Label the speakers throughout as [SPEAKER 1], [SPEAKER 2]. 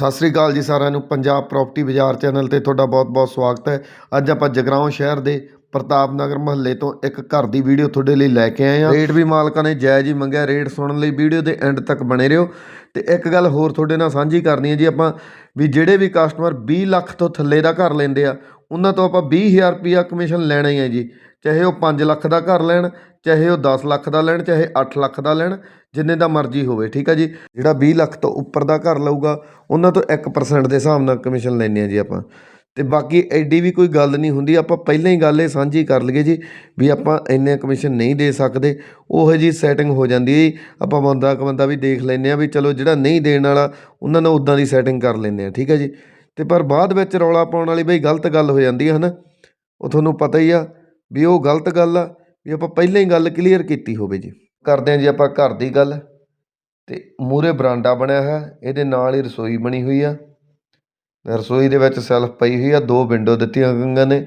[SPEAKER 1] ਸਤਿ ਸ੍ਰੀ ਅਕਾਲ ਜੀ ਸਾਰਿਆਂ ਨੂੰ। ਪੰਜਾਬ ਪ੍ਰਾਪਰਟੀ ਬਾਜ਼ਾਰ ਚੈਨਲ ਤੇ ਤੁਹਾਡਾ ਬਹੁਤ-ਬਹੁਤ ਸਵਾਗਤ ਹੈ। ਅੱਜ ਆਪਾਂ ਜਗਰਾਉਂ ਸ਼ਹਿਰ ਦੇ ਪ੍ਰਤਾਪ ਨਗਰ ਮਹੱਲੇ ਤੋਂ ਇੱਕ ਘਰ ਦੀ ਵੀਡੀਓ ਤੁਹਾਡੇ ਲਈ ਲੈ ਕੇ ਆਏ ਹਾਂ। ਰੇਟ ਵੀ ਮਾਲਕਾਂ ਨੇ ਜਾਇਜ਼ ਹੀ ਮੰਗਿਆ। ਰੇਟ ਸੁਣਨ ਲਈ ਵੀਡੀਓ ਦੇ ਐਂਡ ਤੱਕ ਬਣੇ ਰਹੋ। ਤੇ ਇੱਕ ਗੱਲ ਹੋਰ ਤੁਹਾਡੇ ਨਾਲ ਸਾਂਝੀ ਕਰਨੀ ਹੈ ਜੀ ਆਪਾਂ, ਵੀ ਜਿਹੜੇ ਵੀ ਕਸਟਮਰ 20 ਲੱਖ ਤੋਂ ਥੱਲੇ ਦਾ ਘਰ ਲੈਂਦੇ ਆ ਉਹਨਾਂ ਤੋਂ ਆਪਾਂ 20000 ਰੁਪਿਆ ਕਮਿਸ਼ਨ ਲੈਣਾ ਹੀ ਹੈ ਜੀ। ਚਾਹੇ ਉਹ 5 ਲੱਖ ਦਾ ਘਰ ਲੈਣ, ਚਾਹੇ ਉਹ 10 ਲੱਖ ਦਾ ਲੈਣ, ਚਾਹੇ 8 ਲੱਖ ਦਾ ਲੈਣ, ਜਿੰਨੇ ਦਾ ਮਰਜ਼ੀ ਹੋਵੇ, ਠੀਕ ਆ ਜੀ? ਜਿਹੜਾ 20 ਲੱਖ ਤੋਂ ਉੱਪਰ ਦਾ ਘਰ ਲਊਗਾ, ਉਹਨਾਂ ਤੋਂ 1% ਦੇ ਹਿਸਾਬ ਨਾਲ ਕਮਿਸ਼ਨ ਲੈਂਦੇ ਆ ਜੀ ਆਪਾਂ। ਤੇ ਬਾਕੀ ਐਡੀ ਵੀ ਕੋਈ ਗੱਲ ਨਹੀਂ ਹੁੰਦੀ, ਆਪਾਂ ਪਹਿਲਾਂ ਹੀ ਗੱਲ ਇਹ ਸਾਂਝੀ ਕਰ ਲਈਏ ਜੀ ਵੀ ਆਪਾਂ ਇੰਨੇ ਕਮਿਸ਼ਨ ਨਹੀਂ ਦੇ ਸਕਦੇ, ਉਹੋ ਜੀ ਸੈਟਿੰਗ ਹੋ ਜਾਂਦੀ ਹੈ ਜੀ। ਆਪਾਂ ਬੰਦਾ ਕ ਬੰਦਾ ਵੀ ਦੇਖ ਲੈਂਦੇ ਆ ਵੀ ਚਲੋ ਜਿਹੜਾ ਨਹੀਂ ਦੇਣ ਵਾਲਾ, ਉਹਨਾਂ ਨਾਲ ਉਦਾਂ ਦੀ ਸੈਟਿੰਗ ਕਰ ਲੈਂਦੇ ਆ ਠੀਕ ਹੈ ਜੀ? ਤੇ ਪਰ ਬਾਅਦ ਵਿੱਚ ਰੌਲਾ ਪਾਉਣ ਵਾਲੀ ਬਈ ਗਲਤ ਗੱਲ ਹੋ ਜਾਂਦੀ ਹੈ, ਹਨਾ? ਉਹ ਤੁਹਾਨੂੰ ਪਤਾ ਹੀ ਆ ਵੀ ਉਹ ਗਲਤ ਗੱਲ ਆ, ਵੀ ਆਪਾਂ ਪਹਿਲਾਂ ਹੀ ਗੱਲ ਕਲੀਅਰ ਕੀਤੀ ਹੋਵੇ ਜੀ। ਕਰਦੇ ਹਾਂ ਜੀ ਆਪਾਂ ਘਰ ਦੀ ਗੱਲ। ਤੇ ਮੂਰੇ ਬਰਾਂਡਾ ਬਣਿਆ ਹੋਇਆ, ਇਹਦੇ ਨਾਲ ਹੀ ਰਸੋਈ ਬਣੀ ਹੋਈ ਆ। ਰਸੋਈ ਦੇ ਵਿੱਚ ਸੈਲਫ ਪਈ ਹੋਈ ਆ, ਦੋ ਵਿੰਡੋ ਦਿੱਤੀਆਂ ਗਈਆਂ ਨੇ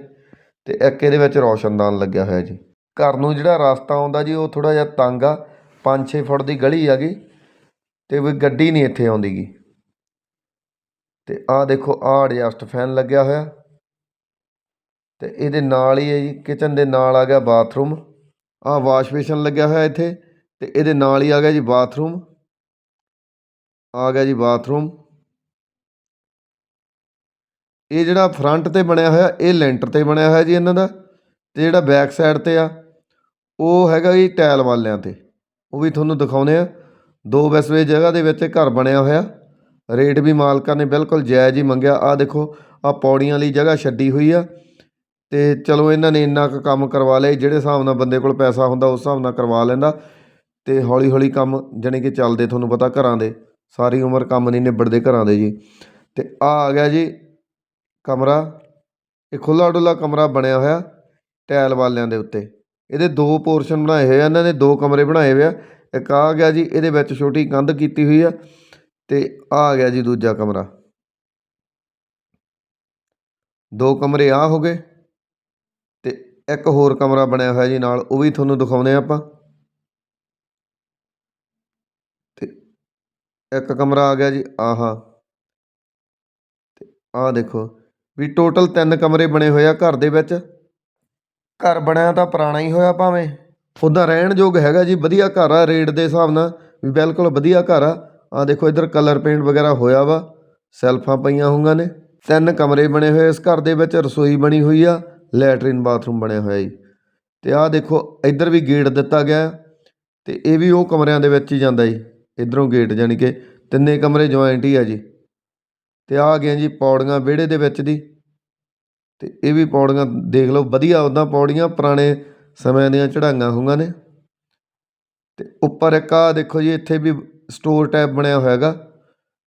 [SPEAKER 1] ਤੇ ਇੱਕ ਇਹਦੇ ਵਿੱਚ ਰੌਸ਼ਨਦਾਨ ਲੱਗਿਆ ਹੋਇਆ ਜੀ। ਘਰ ਨੂੰ ਜਿਹੜਾ ਰਸਤਾ ਆਉਂਦਾ ਜੀ, ਉਹ ਥੋੜਾ ਜਿਹਾ ਤੰਗ ਆ 5-6 ਫੁੱਟ ਦੀ ਗਲੀ ਆ ਗਈ ਤੇ ਕੋਈ ਗੱਡੀ ਨਹੀਂ ਇੱਥੇ ਆਉਂਦੀ ਗੀ। ਤੇ ਆਹ ਦੇਖੋ, ਆਹ ਐਡਜਸਟ ਫੈਨ ਲੱਗਿਆ ਹੋਇਆ। ਤੇ ਇਹਦੇ ਨਾਲ ਹੀ ਹੈ ਜੀ ਕਿਚਨ ਦੇ ਨਾਲ ਆ ਗਿਆ ਬਾਥਰੂਮ ਆਹ ਵਾਸ਼ ਬੇਸ਼ਨ ਲੱਗਿਆ ਹੋਇਆ ਇੱਥੇ, ਤੇ ਇਹਦੇ ਨਾਲ ਹੀ ਆ ਗਿਆ ਜੀ ਬਾਥਰੂਮ ਆ ਗਿਆ ਜੀ ਬਾਥਰੂਮ ਇਹ ਜਿਹੜਾ ਫਰੰਟ ਤੇ ਬਣਿਆ ਹੋਇਆ, ਇਹ ਲੈਂਟਰ ਤੇ ਬਣਿਆ ਹੋਇਆ ਜੀ ਇਹਨਾਂ ਦਾ। ਤੇ ਜਿਹੜਾ ਬੈਕ ਸਾਈਡ ਤੇ ਆ, ਉਹ ਹੈਗਾ ਜੀ ਟਾਇਲ ਵਾਲਿਆਂ ਤੇ। ਉਹ ਵੀ ਤੁਹਾਨੂੰ ਦਿਖਾਉਨੇ ਆ ਦੋ ਵੈਸਵੇ ਜਗ੍ਹਾ ਦੇ ਵਿੱਚ ਘਰ ਬਣਿਆ ਹੋਇਆ। ਰੇਟ ਵੀ ਮਾਲਕਾਂ ਨੇ ਬਿਲਕੁਲ ਜਾਇਜ਼ ਹੀ ਮੰਗਿਆ। ਆ ਦੇਖੋ ਆ ਪੌੜੀਆਂ ਲਈ ਜਗ੍ਹਾ ਛੱਡੀ ਹੋਈ ਆ ਤੇ ਚਲੋ ਇਹਨਾਂ ਨੇ ਇੰਨਾ ਕੁ ਕੰਮ ਕਰਵਾ ਲਿਆ ਜਿਹੜੇ ਹਿਸਾਬ ਨਾਲ ਬੰਦੇ ਕੋਲ ਪੈਸਾ ਹੁੰਦਾ ਉਸ ਹਿਸਾਬ ਨਾਲ ਕਰਵਾ ਲੈਂਦਾ ਤੇ ਹੌਲੀ ਹੌਲੀ ਕੰਮ ਜਾਣੀ ਕਿ ਚੱਲਦੇ ਤੁਹਾਨੂੰ ਪਤਾ ਘਰਾਂ ਦੇ, ਸਾਰੀ ਉਮਰ ਕੰਮ ਨਹੀਂ ਨਿਬੜਦੇ ਘਰਾਂ ਦੇ ਜੀ। ਤੇ ਆ ਆ ਗਿਆ ਜੀ ਕਮਰਾ, ਇਹ ਖੁੱਲਾ ਡੁੱਲਾ ਕਮਰਾ ਬਣਿਆ ਹੋਇਆ ਟਾਇਲ ਵਾਲਿਆਂ ਦੇ ਉੱਤੇ। ਇਹਦੇ ਦੋ ਪੋਰਸ਼ਨ ਬਣਾਏ ਹੋਏ ਆ, ਇਹਨਾਂ ਨੇ ਦੋ ਕਮਰੇ ਬਣਾਏ ਹੋਏ ਆ। ਇੱਕ ਆ ਗਿਆ ਜੀ, ਇਹਦੇ ਵਿੱਚ ਛੋਟੀ ਕੰਧ ਕੀਤੀ ਹੋਈ ਆ। ਅਤੇ ਆਹ ਆ ਗਿਆ ਜੀ ਦੂਜਾ ਕਮਰਾ। ਦੋ ਕਮਰੇ ਆਹ ਹੋ ਗਏ ਅਤੇ ਇੱਕ ਹੋਰ ਕਮਰਾ ਬਣਿਆ ਹੋਇਆ ਜੀ ਨਾਲ, ਉਹ ਵੀ ਤੁਹਾਨੂੰ ਦਿਖਾਉਂਦੇ ਹਾਂ ਆਪਾਂ। ਅਤੇ ਇੱਕ ਕਮਰਾ ਆ ਗਿਆ ਜੀ, ਆਹ। ਅਤੇ ਆਹ ਦੇਖੋ ਵੀ ਟੋਟਲ ਤਿੰਨ ਕਮਰੇ ਬਣੇ ਹੋਏ ਆ ਘਰ ਦੇ ਵਿੱਚ। ਘਰ ਬਣਿਆ ਤਾਂ ਪੁਰਾਣਾ ਹੀ ਹੋਇਆ ਭਾਵੇਂ। ਉੱਦਾਂ ਰਹਿਣ ਯੋਗ ਹੈਗਾ ਜੀ, ਵਧੀਆ ਘਰ ਆ, ਰੇਟ ਦੇ ਹਿਸਾਬ ਨਾਲ ਵੀ ਬਿਲਕੁਲ ਵਧੀਆ ਘਰ ਆ। ਆ ਦੇਖੋ ਇੱਧਰ ਕਲਰ ਪੇਂਟ ਵਗੈਰਾ ਹੋਇਆ ਵਾ, ਸੈਲਫਾਂ ਪਈਆਂ ਹੋਈਆਂ ਨੇ। ਤਿੰਨ ਕਮਰੇ ਬਣੇ ਹੋਏ ਇਸ ਘਰ ਦੇ ਵਿੱਚ, ਰਸੋਈ ਬਣੀ ਹੋਈ ਆ, ਲੈਟਰਿਨ ਬਾਥਰੂਮ ਬਣਿਆ ਹੋਇਆ ਜੀ। ਤੇ ਆਹ ਦੇਖੋ ਇੱਧਰ ਵੀ ਗੇਟ ਦਿੱਤਾ ਗਿਆ ਤੇ ਇਹ ਵੀ ਉਹ ਕਮਰਿਆਂ ਦੇ ਵਿੱਚ ਹੀ ਜਾਂਦਾ ਜੀ, ਇਧਰੋਂ ਗੇਟ ਜਾਣੀ ਕਿ ਤਿੰਨੇ ਕਮਰੇ ਜੁਆਇੰਟ ਹੀ ਆ ਜੀ। ਤੇ ਆ ਗਈਆਂ ਜੀ ਪੌੜੀਆਂ ਵਿਹੜੇ ਦੇ ਵਿੱਚ ਦੀ, ਤੇ ਇਹ ਵੀ ਪੌੜੀਆਂ ਦੇਖ ਲਓ, ਵਧੀਆ ਉੱਦਾਂ ਪੌੜੀਆਂ, ਪੁਰਾਣੇ ਸਮਿਆਂ ਦੀਆਂ ਚੜਾਈਆਂ ਹੋਈਆਂ ਨੇ। ਤੇ ਉੱਪਰ ਇੱਕ ਆ ਦੇਖੋ ਜੀ, ਇੱਥੇ ਵੀ ਸਟੋਰ ਟੈਪ ਬਣਿਆ ਹੋਇਆ ਹੈਗਾ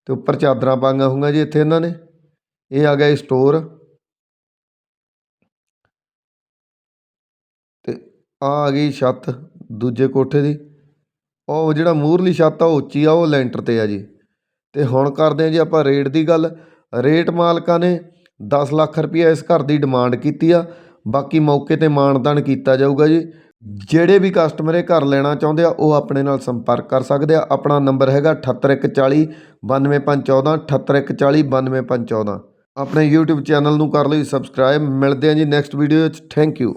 [SPEAKER 1] ਤੇ ਉੱਪਰ ਚਾਦਰਾਂ ਪਾਈਆਂ ਹੋਈਆਂ ਜੀ ਇੱਥੇ ਇਹਨਾਂ ਨੇ। ਇਹ ਆ ਗਿਆ ਜੀ ਸਟੋਰ। ਤੇ ਆ ਆ ਗਈ ਛੱਤ ਦੂਜੇ ਕੋਠੇ ਦੀ। ਉਹ ਜਿਹੜਾ ਮੂਰਲੀ ਛੱਤ ਆ, ਉਹ ਉੱਚੀ ਆ, ਉਹ ਲੈਂਟਰ ਤੇ ਆ ਜੀ। ਤੇ ਹੁਣ ਕਰਦੇ ਆ ਜੀ ਆਪਾਂ ਰੇਟ ਦੀ ਗੱਲ। ਰੇਟ ਮਾਲਕਾਂ ਨੇ 10 ਲੱਖ ਰੁਪਈਆ ਇਸ ਘਰ ਦੀ ਡਿਮਾਂਡ ਕੀਤੀ ਆ। ਬਾਕੀ ਮੌਕੇ ਤੇ ਮਾਨਦਾਨ ਕੀਤਾ ਜਾਊਗਾ ਜੀ। ਜਿਹੜੇ ਵੀ ਕਸਟਮਰ ਇਹ ਘਰ ਲੈਣਾ ਚਾਹੁੰਦੇ ਆ, ਉਹ ਆਪਣੇ ਨਾਲ ਸੰਪਰਕ ਕਰ ਸਕਦੇ ਆ। ਆਪਣਾ ਨੰਬਰ ਹੈਗਾ 78140 92514 78140 92514 ਆਪਣੇ YouTube ਚੈਨਲ ਨੂੰ ਕਰ ਲਈ ਸਬਸਕ੍ਰਾਈਬ ਮਿਲਦੇ ਆ ਜੀ ਨੈਕਸਟ ਵੀਡੀਓ ਵਿੱਚ। Thank you